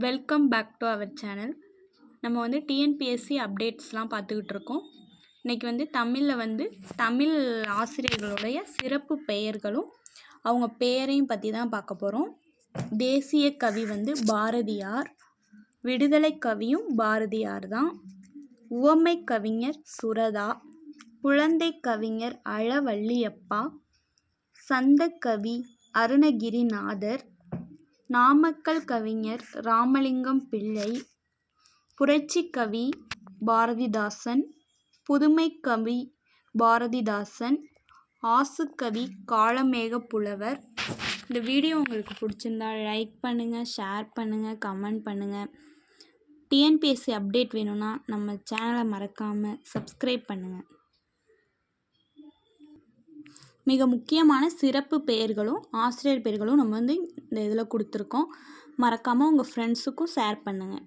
Welcome back to our channel நம்ம வந்து TNPSC அப்டேட்ஸ்லாம் பார்த்துக்கிட்டு இருக்கோம் இன்றைக்கி வந்து தமிழில் வந்து தமிழ் ஆசிரியர்களுடைய சிறப்பு பெயர்களும் அவங்க பெயரையும் பற்றி தான் பார்க்க போகிறோம் தேசிய கவி வந்து பாரதியார் விடுதலை கவியும் பாரதியார் தான் உவமை கவிஞர் சுரதா குழந்தை கவிஞர் அழவள்ளியப்பா சந்தக்கவி அருணகிரிநாதர் நாமக்கல் கவிஞர் ராமலிங்கம் பிள்ளை புரட்சி கவி பாரதிதாசன் புதுமை கவி பாரதிதாசன் ஆசுக்கவி காளமேக புலவர். இந்த வீடியோ உங்களுக்கு பிடிச்சிருந்தா லைக் பண்ணுங்கள் ஷேர் பண்ணுங்கள் கமெண்ட் பண்ணுங்கள் டிஎன்பிஎஸ்சி அப்டேட் வேணும்னா நம்ம சேனலை மறக்காமல் சப்ஸ்கிரைப் பண்ணுங்கள் மிக முக்கியமான சிறப்பு பெயர்களும் ஆசிரியர் பெயர்களும் நம்ம வந்து இந்த இதில் கொடுத்துருக்கோம். மறக்காமல் உங்கள் ஃப்ரெண்ட்ஸுக்கும் ஷேர் பண்ணுங்கள்